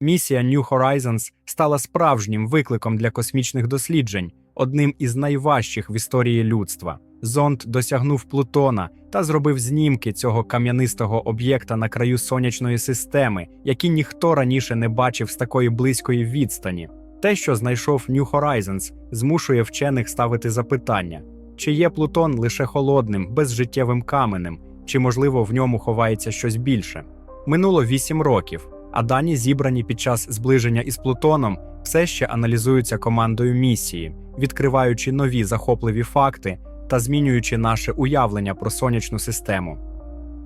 Місія New Horizons стала справжнім викликом для космічних досліджень, одним із найважчих в історії людства. Зонд досягнув Плутона та зробив знімки цього кам'янистого об'єкта на краю сонячної системи, які ніхто раніше не бачив з такої близької відстані. Те, що знайшов New Horizons, змушує вчених ставити запитання: чи є Плутон лише холодним, безжиттєвим каменем, чи можливо в ньому ховається щось більше? Минуло вісім років, а дані, зібрані під час зближення із Плутоном, все ще аналізуються командою місії, відкриваючи нові захопливі факти та змінюючи наше уявлення про сонячну систему.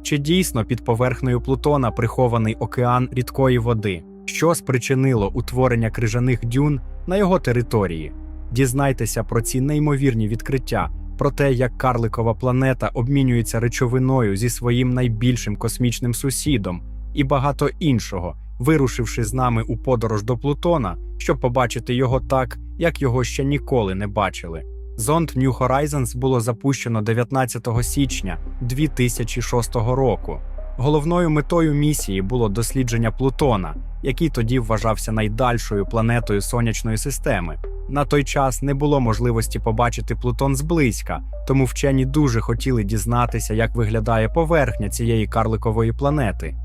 Чи дійсно під поверхнею Плутона прихований океан рідкої води, що спричинило утворення крижаних дюн на його території? Дізнайтеся про ці неймовірні відкриття, про те, як карликова планета обмінюється речовиною зі своїм найбільшим космічним сусідом, і багато іншого, вирушивши з нами у подорож до Плутона, щоб побачити його так, як його ще ніколи не бачили. Зонд New Horizons було запущено 19 січня 2006 року. Головною метою місії було дослідження Плутона, який тоді вважався найдальшою планетою сонячної системи. На той час не було можливості побачити Плутон зблизька, тому вчені дуже хотіли дізнатися, як виглядає поверхня цієї карликової планети.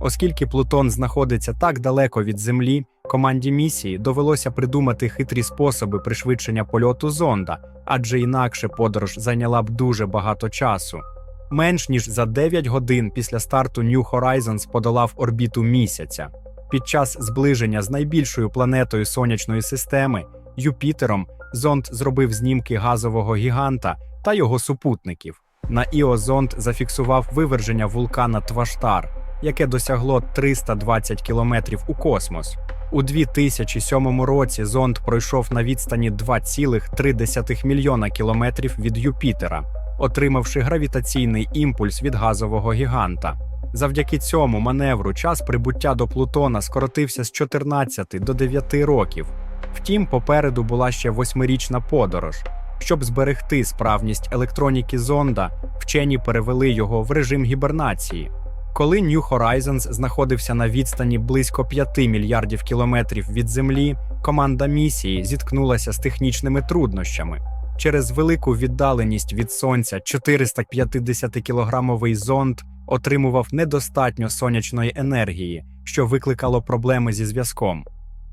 Оскільки Плутон знаходиться так далеко від Землі, команді місії довелося придумати хитрі способи пришвидшення польоту зонда, адже інакше подорож зайняла б дуже багато часу. Менш ніж за 9 годин після старту New Horizons подолав орбіту місяця. Під час зближення з найбільшою планетою сонячної системи Юпітером зонд зробив знімки газового гіганта та його супутників. На Іо зонд зафіксував виверження вулкана Тваштар, яке досягло 320 кілометрів у космос. У 2007 році зонд пройшов на відстані 2,3 мільйона кілометрів від Юпітера, отримавши гравітаційний імпульс від газового гіганта. Завдяки цьому маневру час прибуття до Плутона скоротився з 14 до 9 років. Втім, попереду була ще восьмирічна подорож. Щоб зберегти справність електроніки зонда, вчені перевели його в режим гібернації. Коли New Horizons знаходився на відстані близько 5 мільярдів кілометрів від Землі, команда місії зіткнулася з технічними труднощами. Через велику віддаленість від сонця 450-кілограмовий зонд отримував недостатньо сонячної енергії, що викликало проблеми зі зв'язком.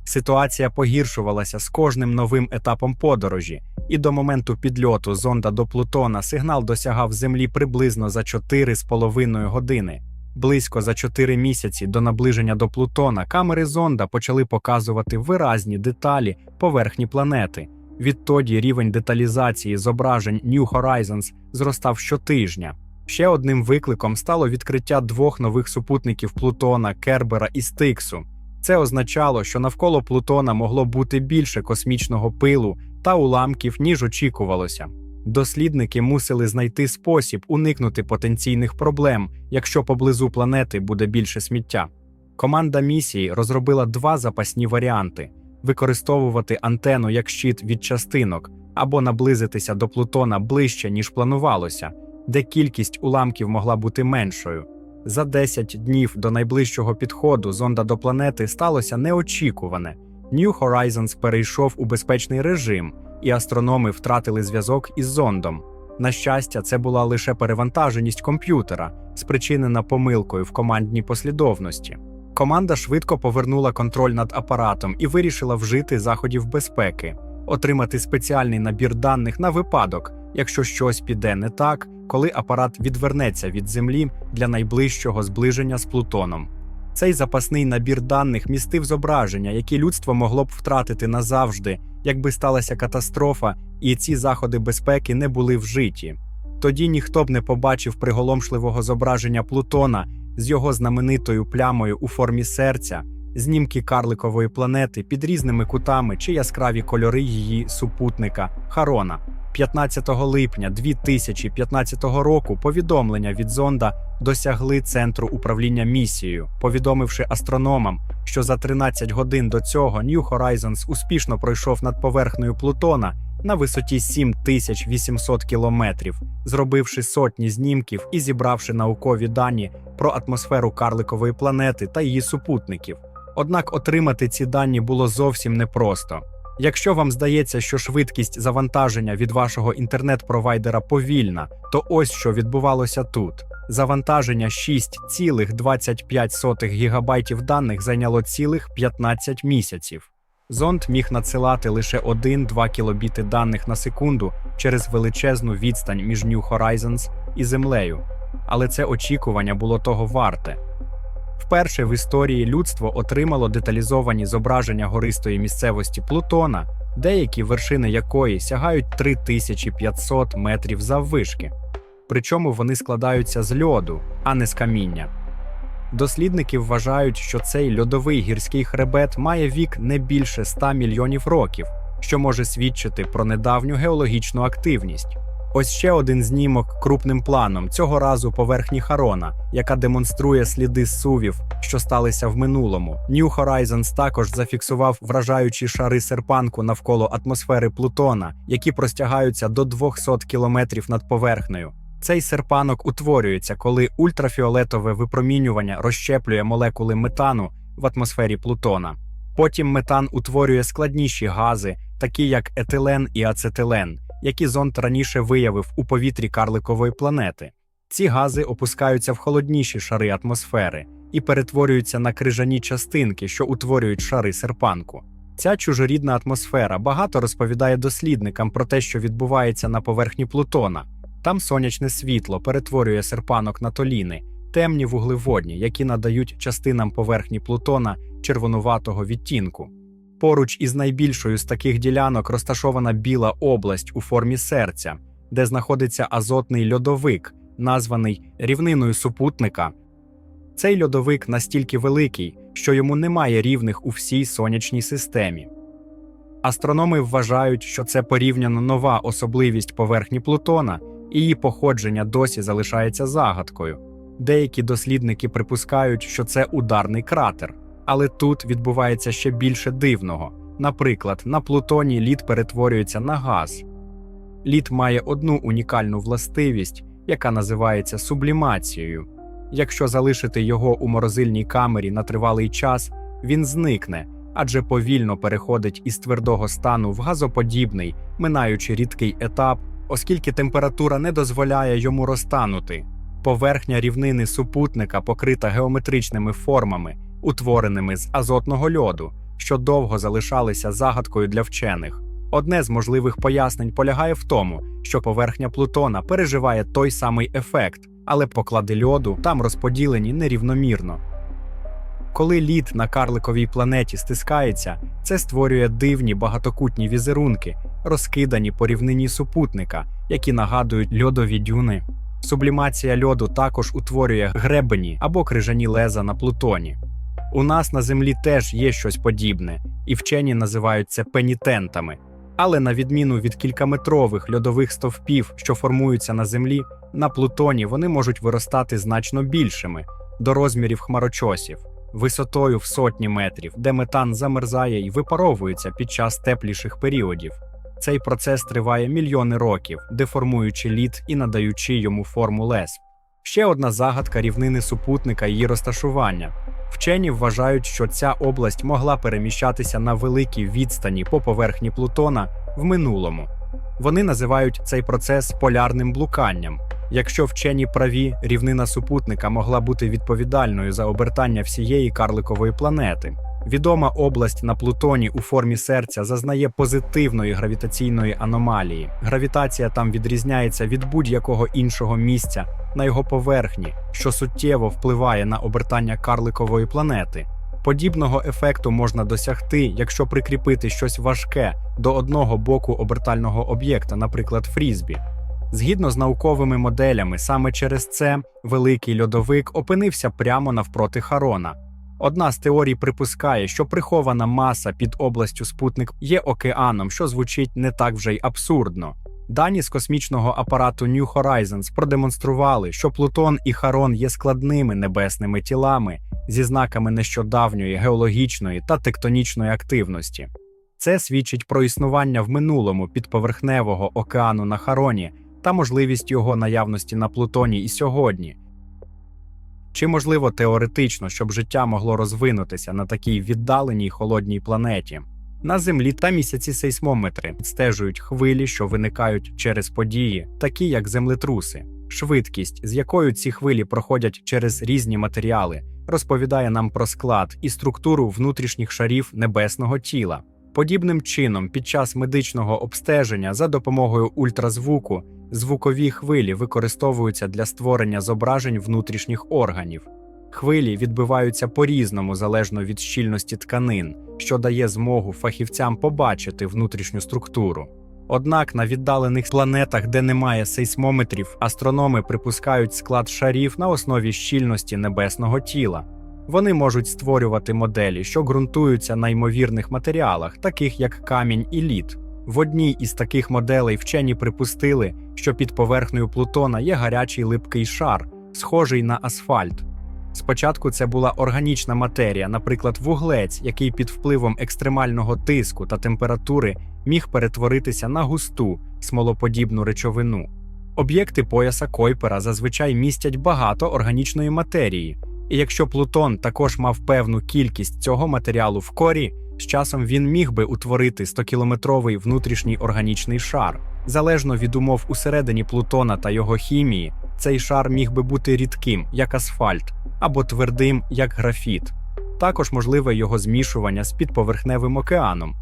Ситуація погіршувалася з кожним новим етапом подорожі, і до моменту підльоту зонда до Плутона сигнал досягав Землі приблизно за 4,5 години. Близько за 4 місяці до наближення до Плутона камери зонда почали показувати виразні деталі поверхні планети. Відтоді рівень деталізації зображень New Horizons зростав щотижня. Ще одним викликом стало відкриття двох нових супутників Плутона, Кербера і Стиксу. Це означало, що навколо Плутона могло бути більше космічного пилу та уламків, ніж очікувалося. Дослідники мусили знайти спосіб уникнути потенційних проблем, якщо поблизу планети буде більше сміття. Команда місії розробила два запасні варіанти: використовувати антенну як щит від частинок або наблизитися до Плутона ближче, ніж планувалося, де кількість уламків могла бути меншою. За 10 днів до найближчого підходу зонда до планети сталося неочікуване. New Horizons перейшов у безпечний режим, і астрономи втратили зв'язок із зондом. На щастя, це була лише перевантаженість комп'ютера, спричинена помилкою в командній послідовності. Команда швидко повернула контроль над апаратом і вирішила вжити заходів безпеки, отримати спеціальний набір даних на випадок, якщо щось піде не так, коли апарат відвернеться від Землі для найближчого зближення з Плутоном. Цей запасний набір даних містив зображення, які людство могло б втратити назавжди, якби сталася катастрофа, і ці заходи безпеки не були вжиті. Тоді ніхто б не побачив приголомшливого зображення Плутона з його знаменитою плямою у формі серця, знімки карликової планети під різними кутами чи яскраві кольори її супутника Харона. 15 липня 2015 року повідомлення від зонда досягли центру управління місією, повідомивши астрономам, що за 13 годин до цього New Horizons успішно пройшов над поверхнею Плутона на висоті 7800 кілометрів, зробивши сотні знімків і зібравши наукові дані про атмосферу карликової планети та її супутників. Однак отримати ці дані було зовсім непросто. Якщо вам здається, що швидкість завантаження від вашого інтернет-провайдера повільна, то ось що відбувалося тут. Завантаження 6,25 гігабайтів даних зайняло цілих 15 місяців. Зонд міг надсилати лише 1-2 кілобіти даних на секунду через величезну відстань між New Horizons і Землею. Але це очікування було того варте. Вперше в історії людство отримало деталізовані зображення гористої місцевості Плутона, деякі вершини якої сягають 3500 метрів заввишки. Причому вони складаються з льоду, а не з каміння. Дослідники вважають, що цей льодовий гірський хребет має вік не більше 100 мільйонів років, що може свідчити про недавню геологічну активність. Ось ще один знімок крупним планом цього разу поверхні Харона, яка демонструє сліди сувів, що сталися в минулому. New Horizons також зафіксував вражаючі шари серпанку навколо атмосфери Плутона, які простягаються до 200 кілометрів над поверхнею. Цей серпанок утворюється, коли ультрафіолетове випромінювання розщеплює молекули метану в атмосфері Плутона. Потім метан утворює складніші гази, такі як етилен і ацетилен, які зонд раніше виявив у повітрі карликової планети. Ці гази опускаються в холодніші шари атмосфери і перетворюються на крижані частинки, що утворюють шари серпанку. Ця чужорідна атмосфера багато розповідає дослідникам про те, що відбувається на поверхні Плутона. Там сонячне світло перетворює серпанок на толіни, темні вуглеводні, які надають частинам поверхні Плутона червонуватого відтінку. Поруч із найбільшою з таких ділянок розташована біла область у формі серця, де знаходиться азотний льодовик, названий рівниною супутника. Цей льодовик настільки великий, що йому немає рівних у всій сонячній системі. Астрономи вважають, що це порівняно нова особливість поверхні Плутона, і її походження досі залишається загадкою. Деякі дослідники припускають, що це ударний кратер, але тут відбувається ще більше дивного. Наприклад, на Плутоні лід перетворюється на газ. Лід має одну унікальну властивість, яка називається сублімацією. Якщо залишити його у морозильній камері на тривалий час, він зникне, адже повільно переходить із твердого стану в газоподібний, минаючи рідкий етап, оскільки температура не дозволяє йому розтанути. Поверхня рівнини супутника покрита геометричними формами, утвореними з азотного льоду, що довго залишалися загадкою для вчених. Одне з можливих пояснень полягає в тому, що поверхня Плутона переживає той самий ефект, але поклади льоду там розподілені нерівномірно. Коли лід на карликовій планеті стискається, це створює дивні багатокутні візерунки, розкидані по рівнині супутника, які нагадують льодові дюни. Сублімація льоду також утворює гребені або крижані леза на Плутоні. У нас на Землі теж є щось подібне, і вчені називають це пенітентами. Але на відміну від кількаметрових льодових стовпів, що формуються на Землі, на Плутоні вони можуть виростати значно більшими до розмірів хмарочосів, висотою в сотні метрів, де метан замерзає і випаровується під час тепліших періодів. Цей процес триває мільйони років, деформуючи лід і надаючи йому форму лес. Ще одна загадка рівнини супутника і її розташування. Вчені вважають, що ця область могла переміщатися на великій відстані по поверхні Плутона в минулому. Вони називають цей процес полярним блуканням. Якщо вчені праві, рівнина супутника могла бути відповідальною за обертання всієї карликової планети. Відома область на Плутоні у формі серця зазнає позитивної гравітаційної аномалії. Гравітація там відрізняється від будь-якого іншого місця на його поверхні, що суттєво впливає на обертання карликової планети. Подібного ефекту можна досягти, якщо прикріпити щось важке до одного боку обертального об'єкта, наприклад, фрізбі. Згідно з науковими моделями, саме через це великий льодовик опинився прямо навпроти Харона. Одна з теорій припускає, що прихована маса під областю спутник є океаном, що звучить не так вже й абсурдно. Дані з космічного апарату New Horizons продемонстрували, що Плутон і Харон є складними небесними тілами зі знаками нещодавньої геологічної та тектонічної активності. Це свідчить про існування в минулому підповерхневого океану на Хароні та можливість його наявності на Плутоні і сьогодні. Чи можливо теоретично, щоб життя могло розвинутися на такій віддаленій холодній планеті? На Землі та місяці сейсмометри відстежують хвилі, що виникають через події, такі як землетруси. Швидкість, з якою ці хвилі проходять через різні матеріали, розповідає нам про склад і структуру внутрішніх шарів небесного тіла. Подібним чином, під час медичного обстеження за допомогою ультразвуку звукові хвилі використовуються для створення зображень внутрішніх органів. Хвилі відбиваються по-різному залежно від щільності тканин, що дає змогу фахівцям побачити внутрішню структуру. Однак на віддалених планетах, де немає сейсмометрів, астрономи припускають склад шарів на основі щільності небесного тіла. Вони можуть створювати моделі, що ґрунтуються на ймовірних матеріалах, таких як камінь і лід. В одній із таких моделей вчені припустили, що під поверхнею Плутона є гарячий липкий шар, схожий на асфальт. Спочатку це була органічна матерія, наприклад, вуглець, який під впливом екстремального тиску та температури міг перетворитися на густу, смолоподібну речовину. Об'єкти пояса Койпера зазвичай містять багато органічної матерії, і якщо Плутон також мав певну кількість цього матеріалу в корі, з часом він міг би утворити 100-кілометровий внутрішній органічний шар. Залежно від умов усередині Плутона та його хімії, цей шар міг би бути рідким, як асфальт, або твердим, як графіт. Також можливе його змішування з підповерхневим океаном.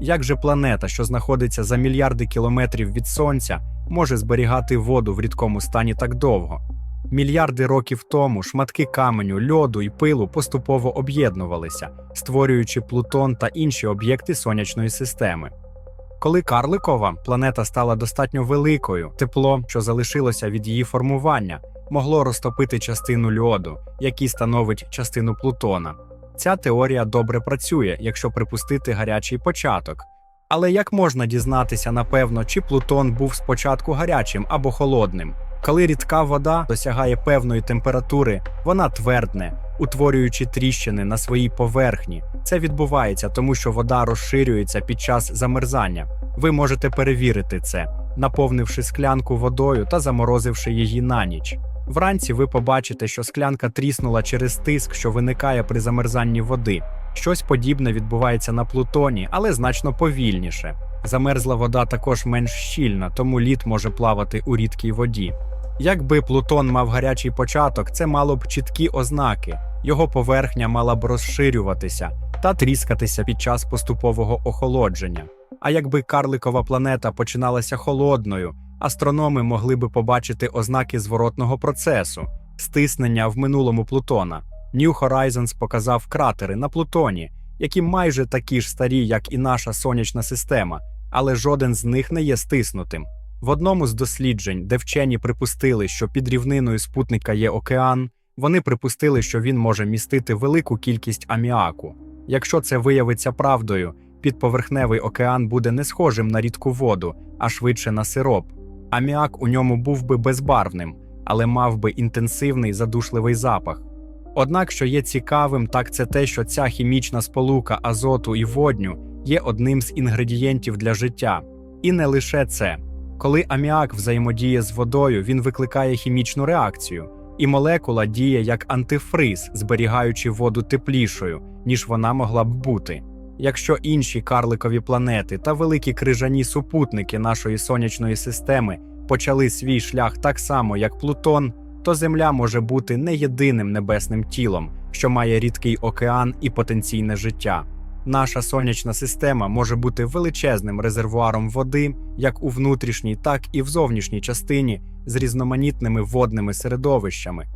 Як же планета, що знаходиться за мільярди кілометрів від Сонця, може зберігати воду в рідкому стані так довго? Мільярди років тому шматки каменю, льоду і пилу поступово об'єднувалися, створюючи Плутон та інші об'єкти сонячної системи. Коли карликова планета стала достатньо великою, тепло, що залишилося від її формування, могло розтопити частину льоду, який становить частину Плутона. Ця теорія добре працює, якщо припустити гарячий початок. Але як можна дізнатися напевно, чи Плутон був спочатку гарячим або холодним? Коли рідка вода досягає певної температури, вона твердне, утворюючи тріщини на своїй поверхні. Це відбувається, тому що вода розширюється під час замерзання. Ви можете перевірити це, наповнивши склянку водою та заморозивши її на ніч. Вранці ви побачите, що склянка тріснула через тиск, що виникає при замерзанні води. Щось подібне відбувається на Плутоні, але значно повільніше. Замерзла вода також менш щільна, тому лід може плавати у рідкій воді. Якби Плутон мав гарячий початок, це мало б чіткі ознаки. Його поверхня мала б розширюватися та тріскатися під час поступового охолодження. А якби карликова планета починалася холодною, астрономи могли би побачити ознаки зворотного процесу, стиснення в минулому Плутона. New Horizons показав кратери на Плутоні, які майже такі ж старі, як і наша сонячна система, але жоден з них не є стиснутим. В одному з досліджень, де вчені припустили, що під рівниною спутника є океан, вони припустили, що він може містити велику кількість аміаку. Якщо це виявиться правдою, підповерхневий океан буде не схожим на рідку воду, а швидше на сироп. Аміак у ньому був би безбарвним, але мав би інтенсивний задушливий запах. Однак, що є цікавим, так це те, що ця хімічна сполука азоту і водню є одним з інгредієнтів для життя. І не лише це. Коли аміак взаємодіє з водою, він викликає хімічну реакцію, і молекула діє як антифриз, зберігаючи воду теплішою, ніж вона могла б бути. Якщо інші карликові планети та великі крижані супутники нашої сонячної системи почали свій шлях так само, як Плутон, то Земля може бути не єдиним небесним тілом, що має рідкий океан і потенційне життя. Наша сонячна система може бути величезним резервуаром води, як у внутрішній, так і в зовнішній частині з різноманітними водними середовищами,